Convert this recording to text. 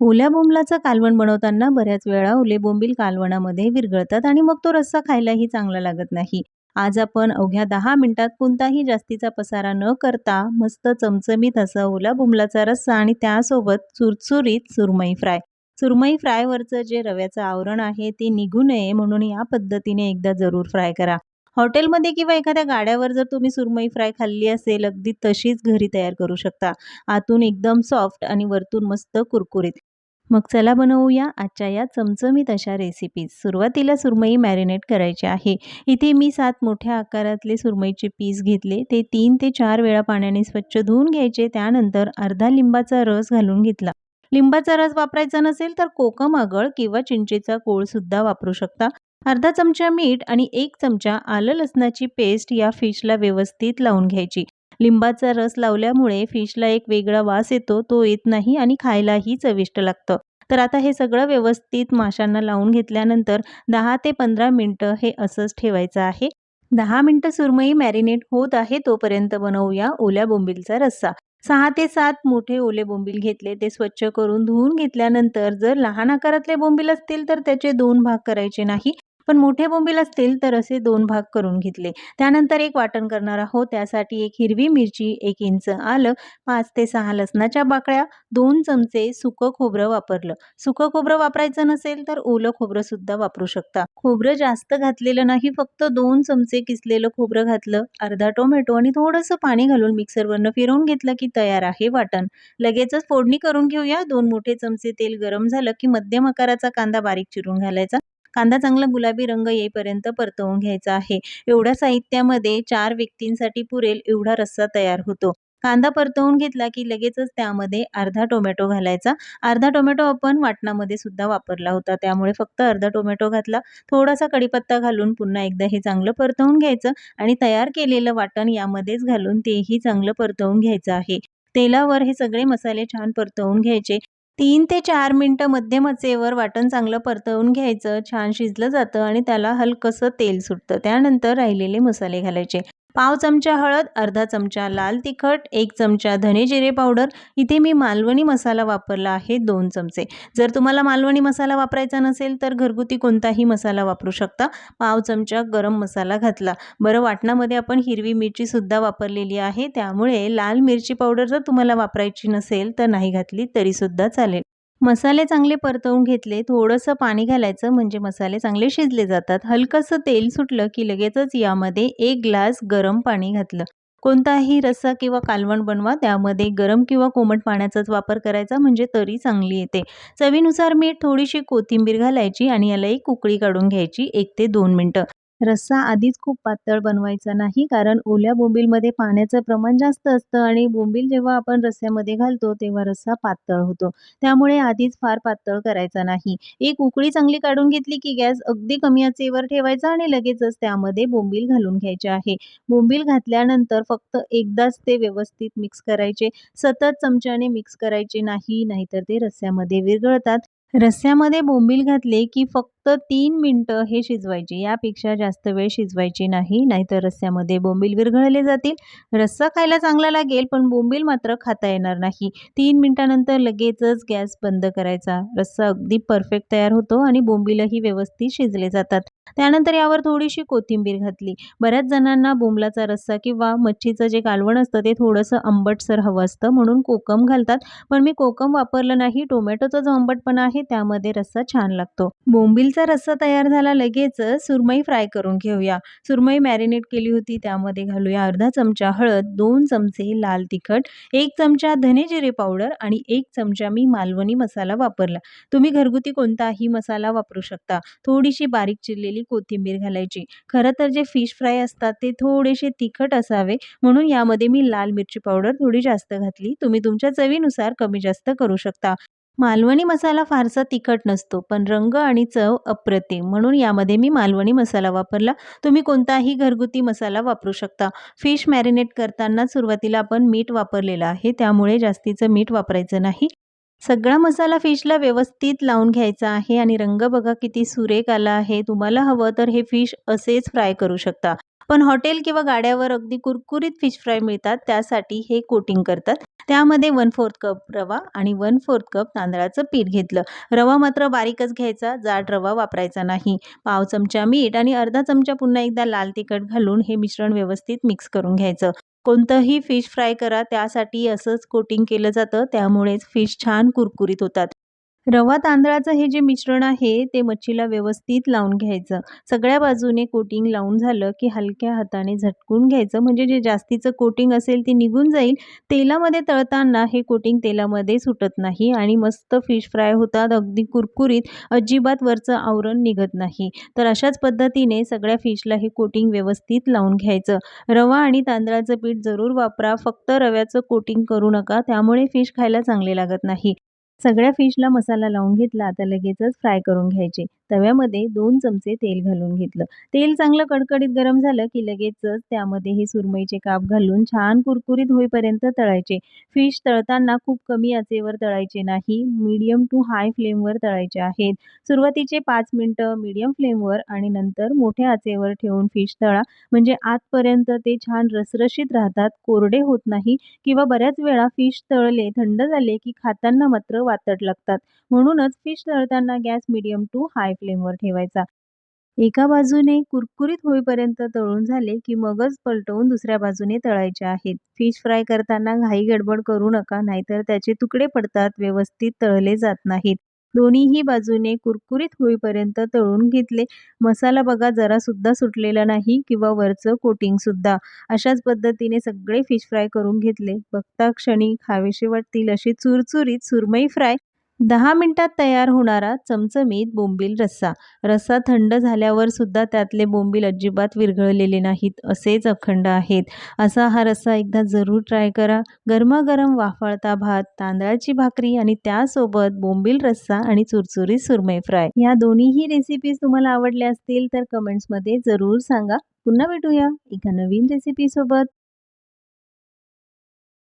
ओल्या बोंबलाचं कालवण बनवताना बऱ्याच वेळा ओले बोंबील कालवणामध्ये विरघळतात आणि मग तो रस्सा खायलाही चांगला लागत नाही. आज आपण अवघ्या दहा मिनिटात कोणताही जास्तीचा पसारा न करता मस्त चमचमीत असा ओला बोंबलाचा रस्सा आणि त्यासोबत चुरचुरीत सुरमई फ्राय. सुरमई फ्रायवरचं जे रव्याचं आवरण आहे ते निघू नये म्हणून या पद्धतीने एकदा जरूर फ्राय करा. हॉटेलमध्ये किंवा एखाद्या गाड्यावर जर तुम्ही सुरमई फ्राय खाल्ली असेल अगदी तशीच घरी तयार करू शकता. आतून एकदम सॉफ्ट आणि वरतून मस्त कुरकुरीत. मग चला बनवूया आजच्या या चमचमीत अशा रेसिपीज सुरुवातीला सुरमई मॅरिनेट करायची आहे. इथे मी सात मोठ्या आकारातले सुरमईचे पीस घेतले. ते तीन ते चार वेळा पाण्याने स्वच्छ धुवून घ्यायचे. त्यानंतर अर्धा लिंबाचा रस घालून घेतला. लिंबाचा रस वापरायचा नसेल तर कोकम आगळ किंवा चिंचेचा कोळसुद्धा वापरू शकता. अर्धा चमचा मीठ आणि एक चमचा आलं लसणाची पेस्ट या फिशला व्यवस्थित लावून घ्यायची. लिंबाचा रस लावल्यामुळे फिशला एक वेगळा वास येतो तो येत नाही आणि खायलाही चविष्ट लागतं. तर आता हे सगळं व्यवस्थित माशांना लावून घेतल्यानंतर दहा ते पंधरा मिनटं हे असंच ठेवायचं आहे. दहा मिनटं सुरमई मॅरिनेट होत आहे तोपर्यंत बनवूया ओल्या बोंबिलचा रस्सा. सहा ते सात मोठे ओले बोंबील घेतले ते स्वच्छ करून धुवून घेतल्यानंतर जर लहान आकारातले बोंबील असतील तर त्याचे दोन भाग करायचे नाही. पण मोठे बोंबील असतील तर असे दोन भाग करून घेतले. त्यानंतर एक वाटण करणार आहोत. त्यासाठी एक हिरवी मिरची एक इंच आलं पाच ते सहा लसणाच्या बाकड्या दोन चमचे सुकं खोबरं वापरलं. सुकं खोबरं वापरायचं नसेल तर ओलं खोबरं सुद्धा वापरू शकता. खोबरं जास्त घातलेलं नाही फक्त दोन चमचे किसलेलं खोबरं घातलं. अर्धा टोमॅटो आणि थोडंसं पाणी घालून मिक्सरवरनं फिरवून घेतलं की तयार आहे वाटण. लगेचच फोडणी करून घेऊया. दोन मोठे चमचे तेल गरम झालं की मध्यम आकाराचा कांदा बारीक चिरून घालायचा. कांदा चांगला गुलाबी रंग येईपर्यंत परतवून घ्यायचा आहे. एवढ्या साहित्यामध्ये चार व्यक्तींसाठी पुरेल एवढा रस्सा तयार होतो. कांदा परतवून घेतला की लगेचच त्यामध्ये अर्धा टोमॅटो घालायचा. अर्धा टोमॅटो आपण वाटणामध्ये सुद्धा वापरला होता. त्यामुळे फक्त अर्धा टोमॅटो घातला. थोडासा कढीपत्ता घालून पुन्हा एकदा हे चांगलं परतवून घ्यायचं आणि तयार केलेलं वाटण यामध्येच घालून तेही चांगलं परतवून घ्यायचं आहे. तेलावर हे सगळे मसाले छान परतवून घ्यायचे. तीन ते चार मिनटं मध्यमचेवर वाटण चांगलं परतवून घ्यायचं छान शिजलं जातं आणि त्याला हलकंसं तेल सुटतं. त्यानंतर राहिलेले मसाले घालायचे. पाव चमचा हळद अर्धा चमचा लाल तिखट एक चमचा धने जिरे पावडर. इथे मी मालवणी मसाला वापरला आहे दोन चमचे. जर तुम्हाला मालवणी मसाला वापरायचा नसेल तर घरगुती कोणताही मसाला वापरू शकता. पाव चमचा गरम मसाला घातला. बरं वाटणामध्ये आपण हिरवी मिरचीसुद्धा वापरलेली आहे. त्यामुळे लाल मिरची पावडर जर तुम्हाला वापरायची नसेल तर नाही घातली तरीसुद्धा चालेल. मसाले चांगले परतवून घेतले थोडंसं पाणी घालायचं म्हणजे मसाले चांगले शिजले जातात. हलकंसं तेल सुटलं की लगेचच यामध्ये एक ग्लास गरम पाणी घातलं. कोणताही रस्सा किंवा कालवण बनवा त्यामध्ये गरम किंवा कोमट पाण्याचाच वापर करायचा म्हणजे तरी चांगली येते. चवीनुसार मीठ थोडीशी कोथिंबीर घालायची आणि याला एक उकळी काढून घ्यायची एक ते दोन मिनटं. रस्सा आधीच खूप पातळ बनवायचा नाही कारण ओल्या बोंबीलमध्ये पाण्याचं प्रमाण जास्त असतं आणि बोंबील जेव्हा आपण रस्स्यामध्ये घालतो तेव्हा रस्सा पातळ होतो. त्यामुळे आधीच फार पातळ करायचा नाही. एक उकळी चांगली काढून घेतली की गॅस अगदी कमी आचेवर ठेवायचा आणि लगेचच त्यामध्ये बोंबील घालून घ्यायचे आहे. बोंबील घातल्यानंतर फक्त एकदाच ते व्यवस्थित मिक्स करायचे. सतत चमच्याने मिक्स करायचे नाही नाहीतर ते रस्स्यामध्ये विरघळतात. रस्स्यामध्ये बोंबील घातले की फक्त तीन मिनटं हे शिजवायचे. यापेक्षा जास्त वेळ शिजवायची नाही. नाहीतर रस्स्यामध्ये बोंबील विरघळले जातील. रस्सा खायला चांगला लागेल पण बोंबील मात्र खाता येणार नाही. तीन मिनटानंतर लगेचच गॅस बंद करायचा. रस्सा अगदी परफेक्ट तयार होतो आणि बोंबीलही व्यवस्थित शिजले जातात. त्यानंतर यावर थोडीशी कोथिंबीर घातली. बऱ्याच जणांना बोंबलाचा रस्सा किंवा मच्छीचं जे कालवण असतं ते थोडंसं आंबटसर हवं असतं. म्हणून कोकम घालतात. पण मी कोकम वापरलं नाही. टोमॅटोचा जो आंबटपणा आहे त्यामध्ये रस्सा छान लागतो. बोंबीलचा रस्सा तयार झाला लगेच सुरमई फ्राय करून घेऊया. सुरमई मॅरिनेट केली होती त्यामध्ये घालूया अर्धा चमचा हळद दोन चमचे लाल तिखट एक चमचा धने जिरे पावडर आणि एक चमचा मी मालवणी मसाला वापरला. तुम्ही घरगुती कोणताही मसाला वापरू शकता. थोडीशी बारीक चिरलेली कोथिंबीर घालायची. खरं तर जे फिश फ्राय असतात ते थोडेसे तिखट असावे. म्हणून यामध्ये मी लाल मिरची पावडर थोडी जास्त घातली. तुम्ही तुमच्या चवीनुसार कमी जास्त करू शकता. मालवणी मसाला फारसा तिखट नसतो पण रंग आणि चव अप्रतिम. म्हणून यामध्ये मी मालवणी मसाला वापरला. तुम्ही कोणताही घरगुती मसाला वापरू शकता. फिश मॅरिनेट करताना सुरुवातीला आपण मीठ वापरलेलं आहे. त्यामुळे जास्तीचं मीठ वापरायचं नाही. सगळा मसाला फिशला व्यवस्थित लावून घ्यायचा आहे आणि रंग बघा किती सुरेख आला आहे. तुम्हाला हवं तर हे फिश असेच फ्राय करू शकता. पण हॉटेल किंवा गाड्यावर अगदी कुरकुरीत फिश फ्राय मिळतात त्यासाठी हे कोटिंग करतात. त्यामध्ये वन फोर्थ कप रवा आणि वन फोर्थ कप तांदळाचं पीठ घेतलं. रवा मात्र बारीकच घ्यायचा जाड रवा वापरायचा नाही. पाव चमचा मीठ आणि अर्धा चमचा पुन्हा एकदा लाल तिखट घालून हे मिश्रण व्यवस्थित मिक्स करून घ्यायचं. कोणतंही फिश फ्राय करा त्यासाठी असंच कोटिंग केलं जातं त्यामुळेच फिश छान कुरकुरीत होतात. रवा तांदळाचं हे जे मिश्रण आहे ते मच्छीला व्यवस्थित लावून घ्यायचं. सगळ्या बाजूने कोटिंग लावून झालं की हलक्या हाताने झटकून घ्यायचं. म्हणजे जे जास्तीचं कोटिंग असेल ते निघून जाईल. तेलामध्ये तळताना हे कोटिंग तेलामध्ये सुटत नाही आणि मस्त फिश फ्राय होतात. अगदी कुरकुरीत. अजिबात वरचं आवरण निघत नाही. तर अशाच पद्धतीने सगळ्या फिशला हे कोटिंग व्यवस्थित लावून घ्यायचं. रवा आणि तांदळाचं पीठ जरूर वापरा. फक्त रव्याचं कोटिंग करू नका. त्यामुळे फिश खायला चांगले लागत नाही. सगळ्या फिशला मसाला लावून घेतला आता लगेचच फ्राय करून घ्यायचे. तव्यामध्ये दोन चमचे तेल घालून घेतलं. तेल चांगलं कडकडीत गरम झालं की लगेचच त्यामध्ये हे सुरमईचे काप घालून छान कुरकुरीत होईपर्यंत तळायचे. फिश तळताना खूप कमी आचेवर तळायचे नाही मीडियम टू हाय फ्लेमवर तळायचे आहेत. सुरुवातीचे पाच मिनटं मीडियम फ्लेमवर आणि नंतर मोठ्या आचेवर ठेवून फिश तळा. म्हणजे आतपर्यंत ते छान रसरशीत राहतात कोरडे होत नाही किंवा बऱ्याच वेळा फिश तळले थंड झाले की खाताना मात्र वातट लागतात. म्हणूनच फिश तळताना गॅस मीडियम टू हाय फ्लेमवर ठेवायचा. एका बाजूने कुरकुरीत होईपर्यंत तळून झाले की मगच पलटवून दुसऱ्या बाजूने तळायचे आहेत. फिश फ्राय करताना घाई गडबड करू नका नाहीतर त्याचे तुकडे पडतात व्यवस्थित तळले जात नाहीत. दोन्हीही बाजूने कुरकुरीत होईपर्यंत तळून घेतले. मसाला बघा जरा सुद्धा सुटलेला नाही किंवा वरचं कोटिंग सुद्धा. अशाच पद्धतीने सगळे फिश फ्राय करून घेतले. बघता क्षणी खावेसे वाटतील अशी चुरचुरीत सुरमई फ्राय दहा मिनटात तयार होणारा चमचमीत बोंबील रस्सा. रस्सा थंड झाल्यावर सुद्धा त्यातले बोंबील अजिबात विरघळलेले नाहीत असेच अखंड आहेत. असा हा रस्सा एकदा जरूर ट्राय करा. गरमागरम वाफाळता भात तांदळाची भाकरी आणि त्यासोबत बोंबील रस्सा आणि चुरचुरीत सुरमई फ्राय या दोन्हीही रेसिपीज तुम्हाला आवडल्या असतील तर कमेंट्समध्ये जरूर सांगा. पुन्हा भेटूया एका नवीन रेसिपीसोबत